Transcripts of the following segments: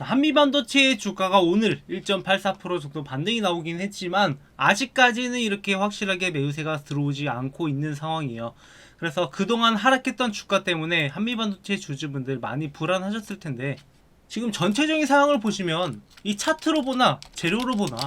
자, 한미반도체의 주가가 오늘 1.84% 정도 반등이 나오긴 했지만 아직까지는 이렇게 확실하게 매우세가 들어오지 않고 있는 상황이에요. 그래서 그동안 하락했던 주가 때문에 한미반도체 주주분들 많이 불안하셨을 텐데 지금 전체적인 상황을 보시면 이 차트로 보나 재료로 보나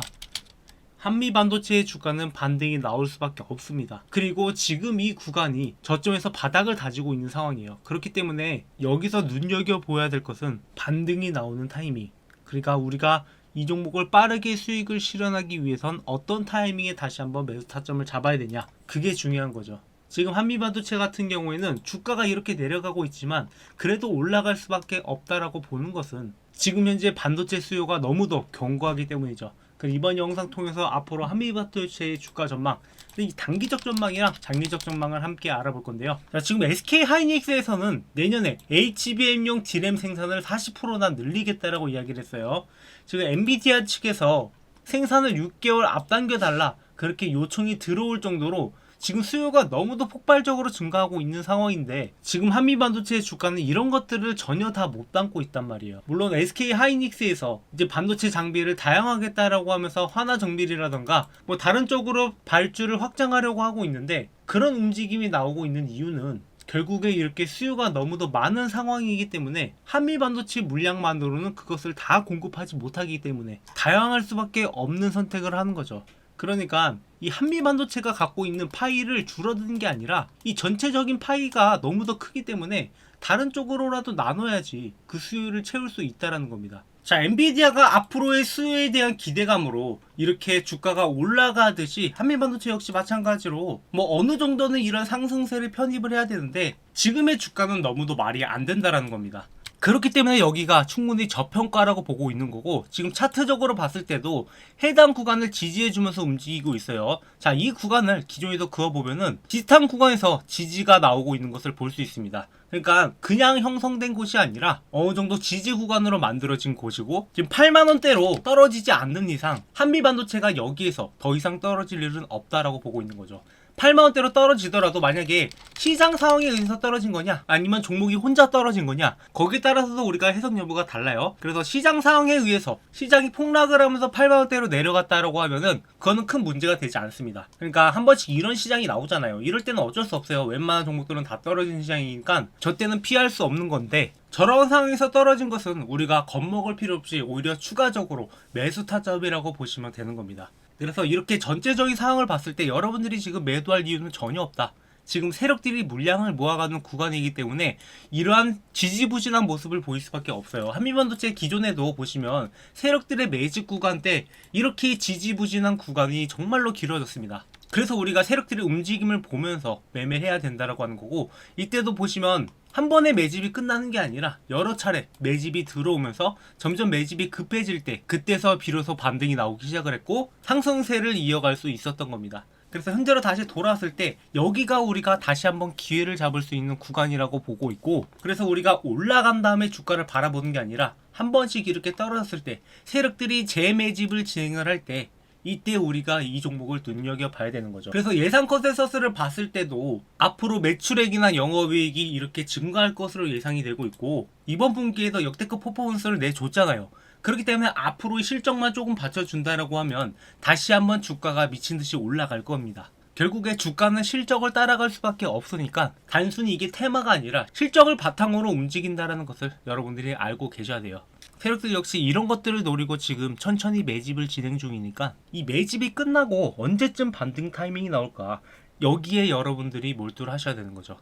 한미 반도체의 주가는 반등이 나올 수밖에 없습니다. 그리고 지금 이 구간이 저점에서 바닥을 다지고 있는 상황이에요. 그렇기 때문에 여기서 눈여겨 보아야 될 것은 반등이 나오는 타이밍. 그러니까 우리가 이 종목을 빠르게 수익을 실현하기 위해선 어떤 타이밍에 다시 한번 매수 타점을 잡아야 되냐. 그게 중요한 거죠. 지금 한미반도체 같은 경우에는 주가가 이렇게 내려가고 있지만 그래도 올라갈 수밖에 없다라고 보는 것은 지금 현재 반도체 수요가 너무도 견고하기 때문이죠. 그럼 이번 영상 통해서 앞으로 한미반도체의 주가 전망, 이 단기적 전망이랑 장기적 전망을 함께 알아볼 건데요. 자, 지금 SK 하이닉스에서는 내년에 HBM용 D램 생산을 40%나 늘리겠다라고 이야기를 했어요. 지금 엔비디아 측에서 생산을 6개월 앞당겨 달라 그렇게 요청이 들어올 정도로 지금 수요가 너무도 폭발적으로 증가하고 있는 상황인데 지금 한미 반도체의 주가는 이런 것들을 전혀 다 못 담고 있단 말이에요. 물론 SK 하이닉스에서 이제 반도체 장비를 다양하겠다라고 하면서 화나 정밀이라던가 뭐 다른 쪽으로 발주를 확장하려고 하고 있는데 그런 움직임이 나오고 있는 이유는 결국에 이렇게 수요가 너무도 많은 상황이기 때문에 한미 반도체 물량만으로는 그것을 다 공급하지 못하기 때문에 다양할 수밖에 없는 선택을 하는 거죠. 그러니까 이 한미 반도체가 갖고 있는 파이를 줄어드는 게 아니라 이 전체적인 파이가 너무 더 크기 때문에 다른 쪽으로라도 나눠야지 그 수요를 채울 수 있다라는 겁니다. 자, 엔비디아가 앞으로의 수요에 대한 기대감으로 이렇게 주가가 올라가듯이 한미반도체 역시 마찬가지로 뭐 어느 정도는 이런 상승세를 편입을 해야 되는데 지금의 주가는 너무도 말이 안 된다라는 겁니다. 그렇기 때문에 여기가 충분히 저평가라고 보고 있는 거고 지금 차트적으로 봤을 때도 해당 구간을 지지해주면서 움직이고 있어요. 자, 이 구간을 기존에도 그어보면은 비슷한 구간에서 지지가 나오고 있는 것을 볼 수 있습니다. 그러니까 그냥 형성된 곳이 아니라 어느 정도 지지 구간으로 만들어진 곳이고 지금 8만 원대로 떨어지지 않는 이상 한미 반도체가 여기에서 더 이상 떨어질 일은 없다라고 보고 있는 거죠. 8만 원대로 떨어지더라도 만약에 시장 상황에 의해서 떨어진 거냐 아니면 종목이 혼자 떨어진 거냐 거기에 따라서도 우리가 해석 여부가 달라요. 그래서 시장 상황에 의해서 시장이 폭락을 하면서 8만 원대로 내려갔다라고 하면은 그거는 큰 문제가 되지 않습니다. 그러니까 한 번씩 이런 시장이 나오잖아요. 이럴 때는 어쩔 수 없어요. 웬만한 종목들은 다 떨어지는 시장이니까 저 때는 피할 수 없는 건데 저런 상황에서 떨어진 것은 우리가 겁먹을 필요 없이 오히려 추가적으로 매수 타점이라고 보시면 되는 겁니다. 그래서 이렇게 전체적인 상황을 봤을 때 여러분들이 지금 매도할 이유는 전혀 없다. 지금 세력들이 물량을 모아가는 구간이기 때문에 이러한 지지부진한 모습을 보일 수밖에 없어요. 한미반도체 기존에도 보시면 세력들의 매집 구간 때 이렇게 지지부진한 구간이 정말로 길어졌습니다. 그래서 우리가 세력들의 움직임을 보면서 매매해야 된다라고 하는 거고 이때도 보시면 한 번에 매집이 끝나는 게 아니라 여러 차례 매집이 들어오면서 점점 매집이 급해질 때 그때서 비로소 반등이 나오기 시작을 했고 상승세를 이어갈 수 있었던 겁니다. 그래서 현재로 다시 돌아왔을 때 여기가 우리가 다시 한번 기회를 잡을 수 있는 구간이라고 보고 있고 그래서 우리가 올라간 다음에 주가를 바라보는 게 아니라 한 번씩 이렇게 떨어졌을 때 세력들이 재매집을 진행을 할 때 이때 우리가 이 종목을 눈여겨 봐야 되는 거죠. 그래서 예상 컨센서스를 봤을 때도 앞으로 매출액이나 영업이익이 이렇게 증가할 것으로 예상이 되고 있고 이번 분기에도 역대급 퍼포먼스를 내줬잖아요. 그렇기 때문에 앞으로의 실적만 조금 받쳐준다라고 하면 다시 한번 주가가 미친 듯이 올라갈 겁니다. 결국에 주가는 실적을 따라갈 수밖에 없으니까 단순히 이게 테마가 아니라 실적을 바탕으로 움직인다라는 것을 여러분들이 알고 계셔야 돼요. 세력들 역시 이런 것들을 노리고 지금 천천히 매집을 진행 중이니까 이 매집이 끝나고 언제쯤 반등 타이밍이 나올까 여기에 여러분들이 몰두를 하셔야 되는 거죠.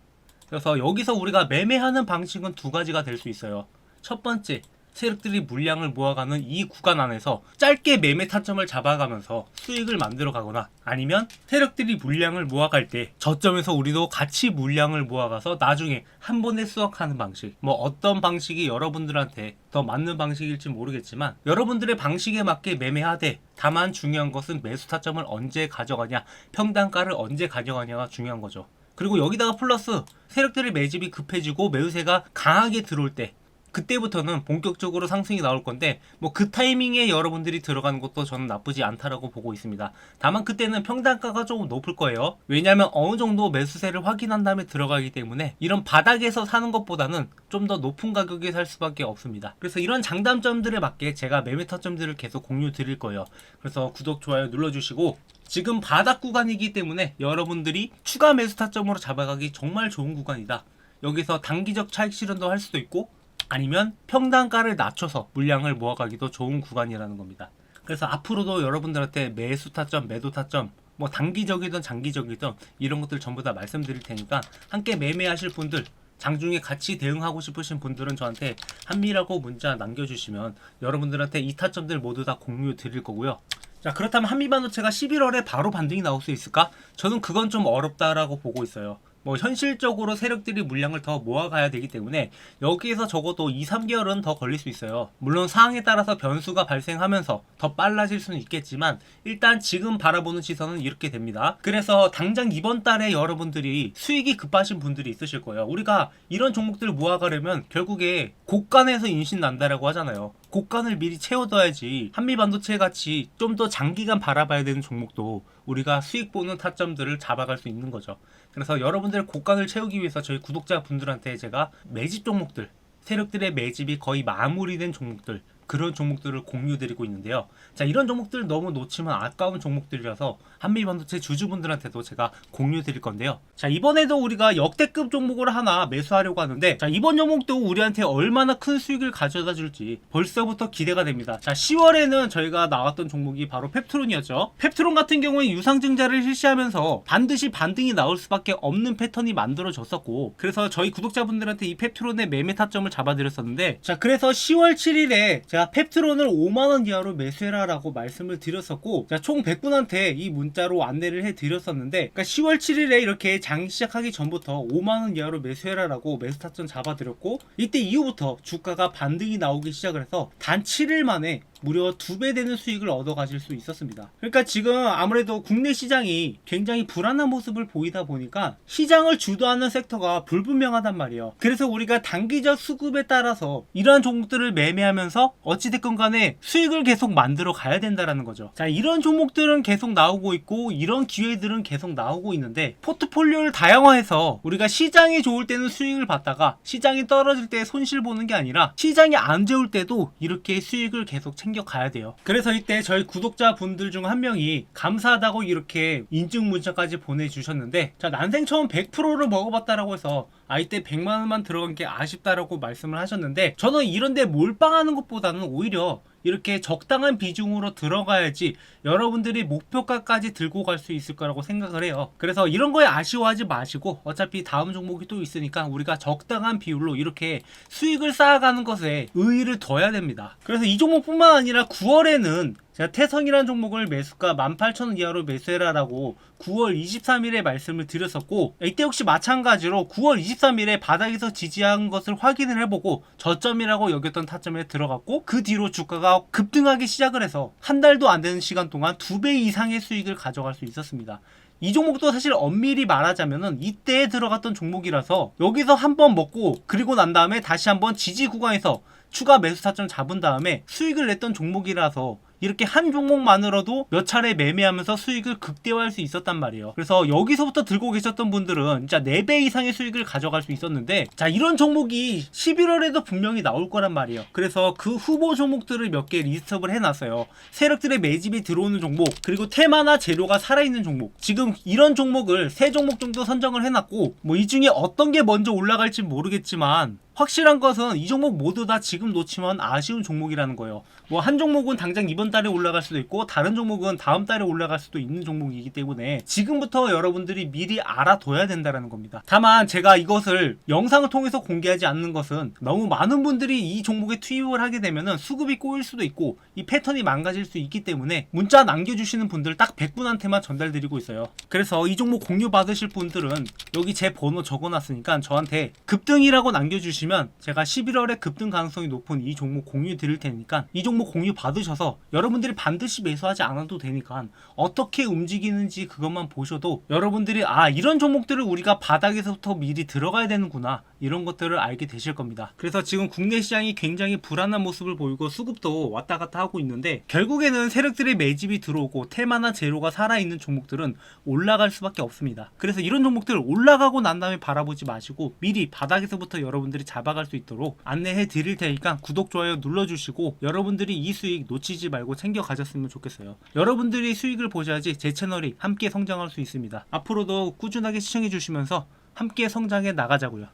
그래서 여기서 우리가 매매하는 방식은 두 가지가 될 수 있어요. 첫 번째, 세력들이 물량을 모아가는 이 구간 안에서 짧게 매매 타점을 잡아가면서 수익을 만들어 가거나 아니면 세력들이 물량을 모아갈 때 저점에서 우리도 같이 물량을 모아가서 나중에 한 번에 수확하는 방식. 뭐 어떤 방식이 여러분들한테 더 맞는 방식일지 모르겠지만 여러분들의 방식에 맞게 매매하되 다만 중요한 것은 매수 타점을 언제 가져가냐 평단가를 언제 가져가냐가 중요한 거죠. 그리고 여기다가 플러스 세력들의 매집이 급해지고 매수세가 강하게 들어올 때 그때부터는 본격적으로 상승이 나올 건데 뭐 그 타이밍에 여러분들이 들어가는 것도 저는 나쁘지 않다라고 보고 있습니다. 다만 그때는 평단가가 조금 높을 거예요. 왜냐하면 어느 정도 매수세를 확인한 다음에 들어가기 때문에 이런 바닥에서 사는 것보다는 좀 더 높은 가격에 살 수밖에 없습니다. 그래서 이런 장단점들에 맞게 제가 매매 타점들을 계속 공유 드릴 거예요. 그래서 구독, 좋아요 눌러주시고 지금 바닥 구간이기 때문에 여러분들이 추가 매수 타점으로 잡아가기 정말 좋은 구간이다. 여기서 단기적 차익 실현도 할 수도 있고 아니면 평단가를 낮춰서 물량을 모아가기도 좋은 구간이라는 겁니다. 그래서 앞으로도 여러분들한테 매수 타점, 매도 타점, 뭐 단기적이든 장기적이든 이런 것들 전부 다 말씀드릴 테니까 함께 매매하실 분들 장중에 같이 대응하고 싶으신 분들은 저한테 한미라고 문자 남겨주시면 여러분들한테 이 타점들 모두 다 공유 드릴 거고요. 자 그렇다면 한미반도체가 11월에 바로 반등이 나올 수 있을까? 저는 그건 좀 어렵다라고 보고 있어요. 뭐 현실적으로 세력들이 물량을 더 모아가야 되기 때문에 여기에서 적어도 2, 3개월은 더 걸릴 수 있어요. 물론 상황에 따라서 변수가 발생하면서 더 빨라질 수는 있겠지만 일단 지금 바라보는 시선은 이렇게 됩니다. 그래서 당장 이번 달에 여러분들이 수익이 급하신 분들이 있으실 거예요. 우리가 이런 종목들을 모아가려면 결국에 고간에서 인신 난다라고 하잖아요. 고간을 미리 채워둬야지 한미 반도체 같이 좀 더 장기간 바라봐야 되는 종목도 우리가 수익 보는 타점들을 잡아갈 수 있는 거죠. 그래서 여러분들 고간을 채우기 위해서 저희 구독자 분들한테 제가 매집 종목들, 세력들의 매집이 거의 마무리된 종목들, 그런 종목들을 공유드리고 있는데요. 자, 이런 종목들 너무 놓치면 아까운 종목들이라서 한미 반도체 주주분들한테도 제가 공유드릴 건데요. 자, 이번에도 우리가 역대급 종목을 하나 매수하려고 하는데, 자, 이번 종목도 우리한테 얼마나 큰 수익을 가져다 줄지 벌써부터 기대가 됩니다. 자, 10월에는 저희가 나왔던 종목이 바로 펩트론이었죠. 펩트론 같은 경우에 유상증자를 실시하면서 반드시 반등이 나올 수밖에 없는 패턴이 만들어졌었고, 그래서 저희 구독자분들한테 이 펩트론의 매매 타점을 잡아드렸었는데, 자, 그래서 10월 7일에 제가 펩트론을 5만원 이하로 매수해라라고 말씀을 드렸었고, 자, 총 100분한테 이 문자로 안내를 해드렸었는데, 그러니까 10월 7일에 이렇게 장 시작하기 전부터 5만원 이하로 매수해라라고 매수 타점 잡아드렸고, 이때 이후부터 주가가 반등이 나오기 시작을 해서 단 7일 만에 무려 두 배 되는 수익을 얻어 가질 수 있었습니다. 그러니까 지금 아무래도 국내 시장이 굉장히 불안한 모습을 보이다 보니까 시장을 주도하는 섹터가 불분명하단 말이에요. 그래서 우리가 단기적 수급에 따라서 이러한 종목들을 매매하면서 어찌됐건 간에 수익을 계속 만들어 가야 된다라는 거죠. 자, 이런 종목들은 계속 나오고 있고 이런 기회들은 계속 나오고 있는데 포트폴리오를 다양화해서 우리가 시장이 좋을 때는 수익을 받다가 시장이 떨어질 때 손실 보는 게 아니라 시장이 안 좋을 때도 이렇게 수익을 계속 챙겨 가야 돼요. 그래서 이때 저희 구독자분들 중 한 명이 감사하다고 이렇게 인증 문자까지 보내주셨는데 자 난생 처음 100%를 먹어봤다라고 해서 아 이때 100만 원만 들어간 게 아쉽다라고 말씀을 하셨는데 저는 이런데 몰빵하는 것보다는 오히려 이렇게 적당한 비중으로 들어가야지 여러분들이 목표가까지 들고 갈 수 있을 거라고 생각을 해요. 그래서 이런 거에 아쉬워하지 마시고 어차피 다음 종목이 또 있으니까 우리가 적당한 비율로 이렇게 수익을 쌓아가는 것에 의의를 둬야 됩니다. 그래서 이 종목뿐만 아니라 9월에는 제가 태성이라는 종목을 매수가 18,000원 이하로 매수해라라고 9월 23일에 말씀을 드렸었고 이때 역시 마찬가지로 9월 23일에 바닥에서 지지한 것을 확인을 해보고 저점이라고 여겼던 타점에 들어갔고 그 뒤로 주가가 급등하기 시작을 해서 한 달도 안 되는 시간 동안 두 배 이상의 수익을 가져갈 수 있었습니다. 이 종목도 사실 엄밀히 말하자면은 이때에 들어갔던 종목이라서 여기서 한번 먹고 그리고 난 다음에 다시 한번 지지 구간에서 추가 매수 타점 잡은 다음에 수익을 냈던 종목이라서 이렇게 한 종목만으로도 몇 차례 매매하면서 수익을 극대화할 수 있었단 말이에요. 그래서 여기서부터 들고 계셨던 분들은 진짜 4배 이상의 수익을 가져갈 수 있었는데 자 이런 종목이 11월에도 분명히 나올 거란 말이에요. 그래서 그 후보 종목들을 몇 개 리스트업을 해놨어요. 세력들의 매집이 들어오는 종목 그리고 테마나 재료가 살아있는 종목 지금 이런 종목을 세 종목 정도 선정을 해놨고 뭐 이 중에 어떤 게 먼저 올라갈지 모르겠지만 확실한 것은 이 종목 모두 다 지금 놓치면 아쉬운 종목이라는 거예요. 뭐 한 종목은 당장 이번 달에 올라갈 수도 있고 다른 종목은 다음 달에 올라갈 수도 있는 종목이기 때문에 지금부터 여러분들이 미리 알아둬야 된다는 겁니다. 다만 제가 이것을 영상을 통해서 공개하지 않는 것은 너무 많은 분들이 이 종목에 투입을 하게 되면 수급이 꼬일 수도 있고 이 패턴이 망가질 수 있기 때문에 문자 남겨주시는 분들 딱 100분한테만 전달드리고 있어요. 그래서 이 종목 공유 받으실 분들은 여기 제 번호 적어놨으니까 저한테 급등이라고 남겨주시 면 제가 11월에 급등 가능성이 높은 이 종목 공유 드릴 테니까 이 종목 공유 받으셔서 여러분들이 반드시 매수하지 않아도 되니까 어떻게 움직이는지 그것만 보셔도 여러분들이 아 이런 종목들을 우리가 바닥에서부터 미리 들어가야 되는구나 이런 것들을 알게 되실 겁니다. 그래서 지금 국내 시장이 굉장히 불안한 모습을 보이고 수급도 왔다 갔다 하고 있는데 결국에는 세력들의 매집이 들어오고 테마나 제로가 살아있는 종목들은 올라갈 수밖에 없습니다. 그래서 이런 종목들 올라가고 난 다음에 바라보지 마시고 미리 바닥에서부터 여러분들이 잡아갈 수 있도록 안내해 드릴 테니까 구독, 좋아요 눌러주시고 여러분들이 이 수익 놓치지 말고 챙겨 가졌으면 좋겠어요. 여러분들이 수익을 보셔야지 제 채널이 함께 성장할 수 있습니다. 앞으로도 꾸준하게 시청해 주시면서 함께 성장해 나가자고요.